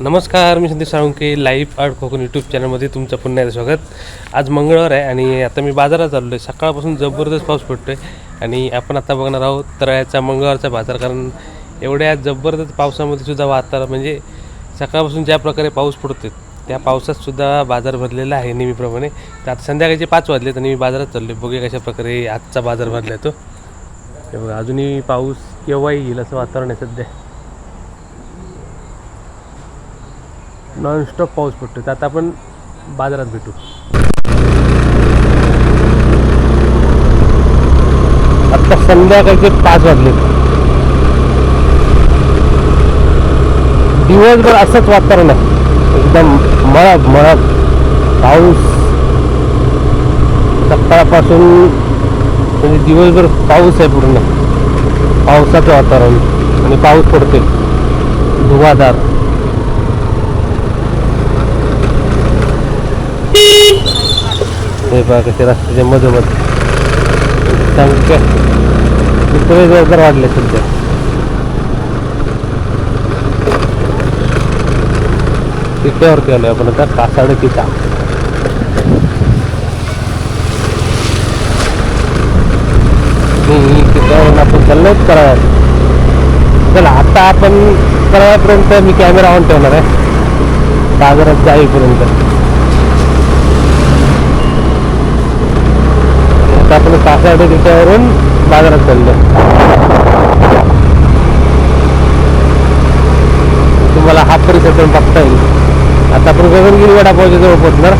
नमस्कार मी Sandeep Salunkhe life art Konkan YouTube चॅनलमध्ये तुमचं पुन्हा एकदा स्वागत. आज मंगळवार आहे आणि आता मी बाजारात चाललो आहे. सकाळपासून जबरदस्त पाऊस पडतो आहे आणि आपण आता बघणार आहोत तळ्याचा मंगळवारचा बाजार. कारण एवढ्या जबरदस्त पावसामध्ये सुद्धा वातावरण म्हणजे सकाळपासून ज्या प्रकारे पाऊस पडतो त्या पावसात सुद्धा बाजार भरलेला आहे नेहमीप्रमाणे. तर आता संध्याकाळचे पाच वाजलेत आणि मी बाजारात चाललो आहे. बघूया कशा प्रकारे आजचा बाजार भरला आहे तो. बघा अजूनही पाऊस केव्हाही येईल असं वातावरण आहे सध्या. नॉनस्टॉप पाऊस पडतो तर आता आपण बाजारात भेटू. आता संध्याकाळचे पाच वाजले. दिवसभर असंच वातावरण आहे. एकदम मळब मळब. पाऊस. सकाळपासून म्हणजे दिवसभर पाऊस आहे पूर्ण. पावसाचं वातावरण. आणि पाऊस पडते धुवाधार. हे बघा कसे रस्त्याच्या मधोमध संख्या इकडे जोरदार वाढले सध्या तिट्यावरती आलोय आपण आता कासाड किटा मी आपण चाललोच करायला चला आता आपण कराव्यापर्यंत मी कॅमेरा ऑन ठेवणार आहे. बाजारात जाईपर्यंत आता आपण कासाड तिच्यावरून बाजारात चाललो तुम्हाला हा परिसर पण बघता येईल आता आपण गगनगिरी वडापावच्या जवळ पोहोचणार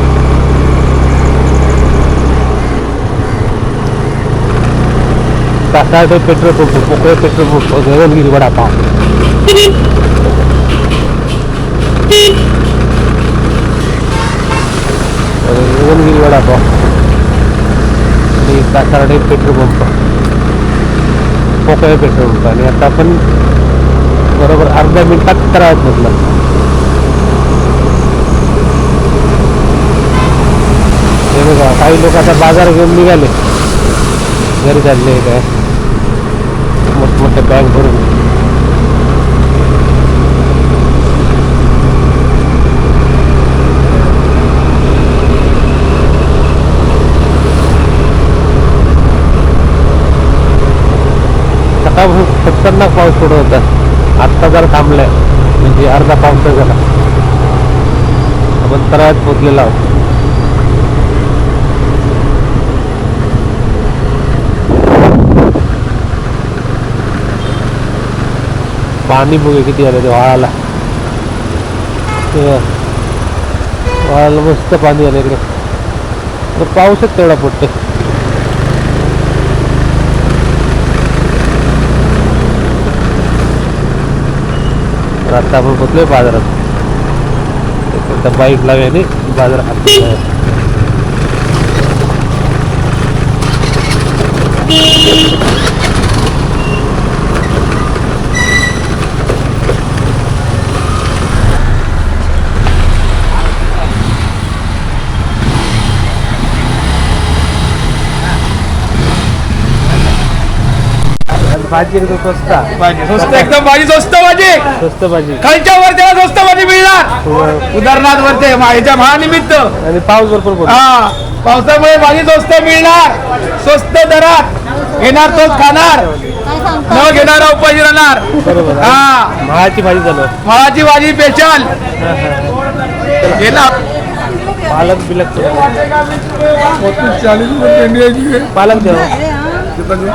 कासाड पेट्रोल पंप पोकळ पेट्रोल पंप गगनगिरी वडापाव गगनगिरी वडापाव आणि Kasarde petrol pump Pokale petrol pump आणि आता आपण बरोबर अर्ध्या मिनिटात करावं म्हटलं हे बघा काही लोक आता बाजार घेऊन निघाले. घरी चालले काय? मोठमोठ्या बँक भरून सकाळपासून खतरनाक पाऊस पडत होता. आत्ता जर थांबलाय म्हणजे अर्धा पाऊस झाला. आपण तळ्यात पोचलेलो आहोत. पाणी बघू किती आलं ते वाळाला. वाळाला मस्त पाणी आलं इकडे. तर पाऊसच तेवढा पडतो तर आत्ता आपण पोचलोय बाजारात. आता बाईक लावली बाजारात भाजी एकदम स्वस्त. स्वस्त एकदम भाजी स्वस्त भाजी. स्वस्त भाजी. खालच्या वर तेव्हा स्वस्त भाजी मिळणार. उदाहरणार्थ वरते ह्याच्या महानिमित्त. आणि पाऊस भरपूर हा पावसामुळे भाजी स्वस्त मिळणार. स्वस्त दरात घेणार तोच खाणार. न घेणारा उपाशी राहणार. बरोबर. हा. महाची भाजी झालं. फळाची भाजी स्पेशल घेणार पालक बिलक चाळीस रुपये पालक द्या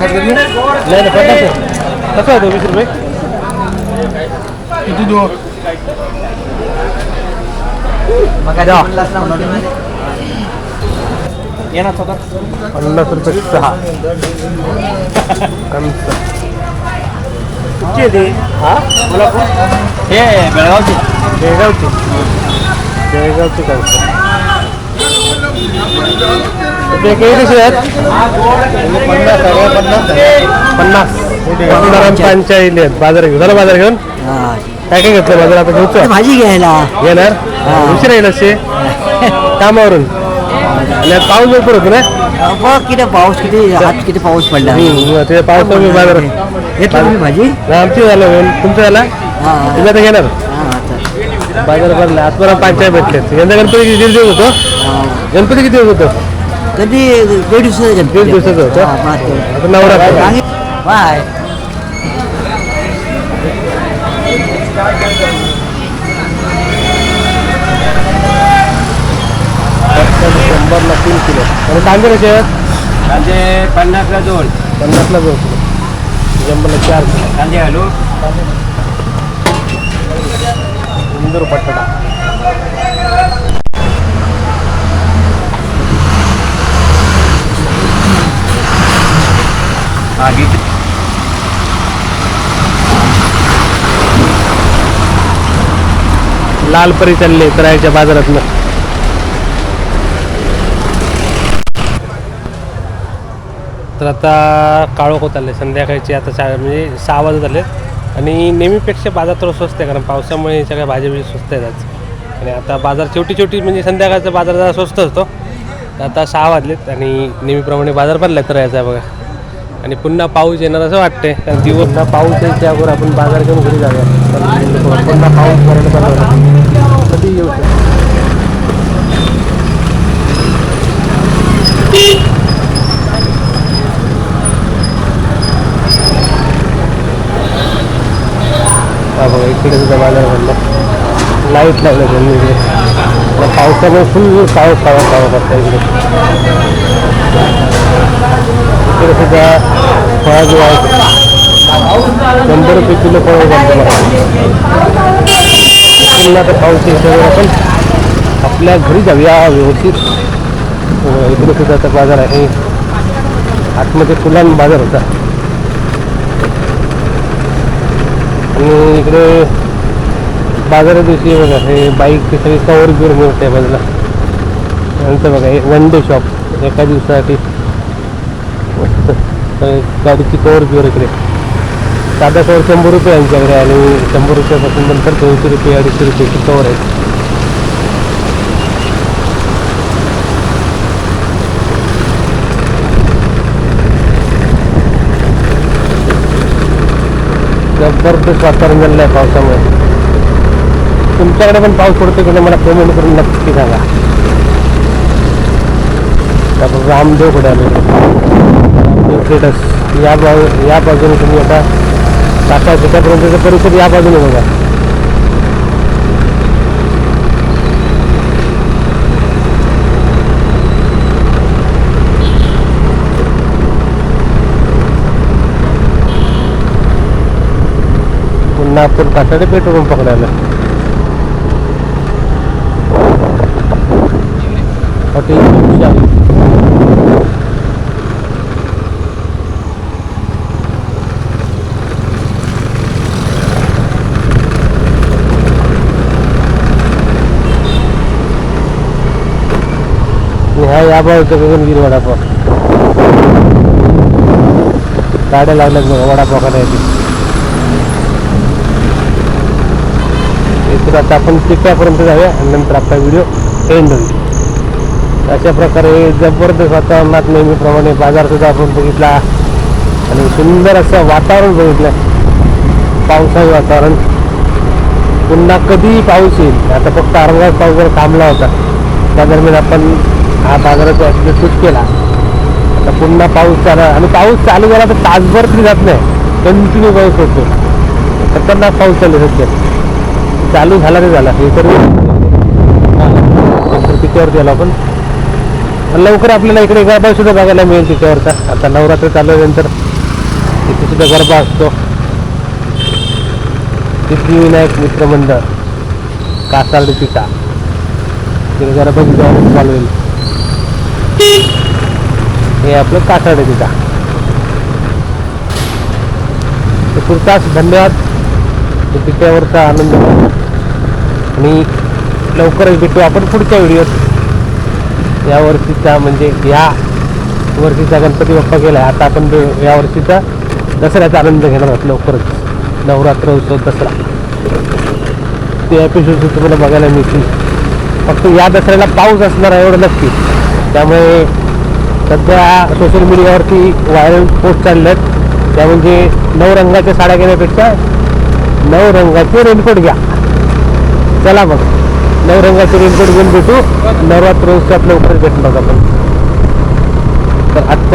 नाही नाही पन्नास आहे. कसं आहे तो वीस रुपये किती देऊ पन्नास रुपये सहा कणसं. कुठची आहे ती हा हे बेळगावची बेळगावची बेळगावची कणसं ते काही कसे आहेत? पन्नास. पंचाळीस आहेत. बाजार घेऊन. झालं बाजार घेऊन. काय काय घेतलं बाजार? आता घेऊच भाजी घ्यायला. येणार उशीर येईल असे कामावरून. आणि पाऊस भरपूर होतो ना? किती पाऊस किती आज किती पाऊस पडला. ते पावसामुळे बाजार घेतला तुम्ही भाजी? आमची झालं तुमचं झालं. तुम्ही आता घेणार. बाजार भरला. आजपर्यंत पाचशे भेटले यंदा गणपती किती दिवस होतो? गणपती किती दिवस होतो? कधी दीड दिवसाचं दीड दिवसाचं होतं आता नवरात्र बाय शंभरला तीन किलो आणि कांदे कसे आहेत कांदे पन्नासला दोन पन्नासला दोन किलो शंभरला चार किलो कांदे हॅलो इंदूर बटाटा आधी लाल परी चालले करायच्या बाजारातलं तर आता काळोख होत आले संध्याकाळचे आता सा म्हणजे सहा वाजत आले आणि नेहमीपेक्षा बाजार थोडं स्वस्त आहे कारण पावसामुळे सगळ्या भाज्या स्वस्त आहेत आज. आणि आता बाजार छोटी छोटी म्हणजे संध्याकाळचा बाजार जरा स्वस्त असतो तर आता सहा वाजलेत आणि नेहमीप्रमाणे बाजार भरला तर यायचा बघा. आणि पुन्हा पाऊस येणार असं वाटते कारण दिवस ना पाऊस आहे अगोदर आपण बाजार घेऊन घरी जाऊया. पुन्हा पाऊस कधी येऊ शकतो? बघा इकडे सुद्धा बाजार भरला. लाइट लागलं त्यांनी इकडे. पावसामुळे फुल पाऊस पाऊस पाऊस करता इकडे. इकडे फळा जो आहे शंभर रुपये किलो फळ बनतो पुन्हा तर पाऊस आपण आपल्या घरी जाऊया व्यवस्थित. इकडे सुद्धा आता बाजार आहे. आतमध्ये फुलां बाजार होता. आणि इकडे बाजारा दिवशी बघा हे बाईक सगळी कवर बिवर मिळते बाजूला. नंतर बघा हे वन डे शॉप. एका दिवसासाठी गाडीची कवर बिवर इकडे. साधा कवर शंभर रुपये यांच्याकडे आणि शंभर रुपयापासून नंतर दोनशे रुपये अडीचशे रुपयाची कवर आहे जबरदस्त वातावरण झालेलं आहे पावसामुळे. तुमच्याकडे पण पाऊस पडतो की मला पेमेंट करून नक्की सांगा. रामदेव रामदेवकडे आलो रामदेव या बाजू या बाजूने तुम्ही आता टाका शेतापर्यंतचा परिसर या बाजूने बघा. पुन्हा आपण काटाडे पेट्रोल पंप पकडायला. हॉटेल हा या बाजूचा गगनगिरी वडापाव. गाड्या लागल्यात बघा वडापाव करायची इथून आता आपण चिट्ट्यापर्यंत जाऊया आणि नंतर आपला व्हिडिओ एंड होईल. अशा प्रकारे जबरदस्त वातावरणात नेहमीप्रमाणे बाजार सुद्धा आपण बघितला आणि सुंदर असं वातावरण बघितलं. पावसाळी वातावरण. पुन्हा कधीही पाऊस येईल. आता फक्त अर्धा पाऊस जर थांबला होता त्या दरम्यान आपण हा बाजाराचा ॲडजस्ट केला. आता पुन्हा पाऊस चाला आणि पाऊस चालू झाला तर तासभर तरी जात नाही. कंटिन्यू पाऊस होतो. खतरनाक पाऊस चालू सध्या. चालू झाला नाही झाला. हे तर नंतर पिकावरती आलो आपण. लवकर आपल्याला इकडे गरबा सुद्धा बघायला मिळेल तिच्यावरचा आता नवरात्र चालल्यानंतर तिथे सुद्धा गरबा असतो. सिद्धिविनायक मित्रमंडळ कासार्डी पिका तिथे जरा तिच्यावर चालू होईल. हे आपलं काठाड पिता तिथं. पुरताच धन्यवाद. पित्यावरचा आनंद आणि लवकरच भेटू आपण पुढच्या व्हिडिओत. या वर्षीचा म्हणजे या वर्षीचा गणपती बाप्पा गेला आता आपण यावर्षीचा या वर्षीचा दसऱ्याचा आनंद घेणार आहोत लवकरच. नवरात्र उत्सव दसरा. ते एपिसोड तुम्हाला बघायला मिळतील. फक्त या दसऱ्याला पाऊस असणार आहे एवढं नक्की. त्यामुळे सध्या सोशल मीडियावरती व्हायरल पोस्ट चालले त्या म्हणजे नऊ रंगाच्या साड्या घेण्यापेक्षा नऊ रंगाचे रेनकोट घ्या. चला मग. नवरंगाचे रेनकोट घेऊन भेटू. नवरात्र उत्सवात लवकर भेटणार आपण. तर आजचा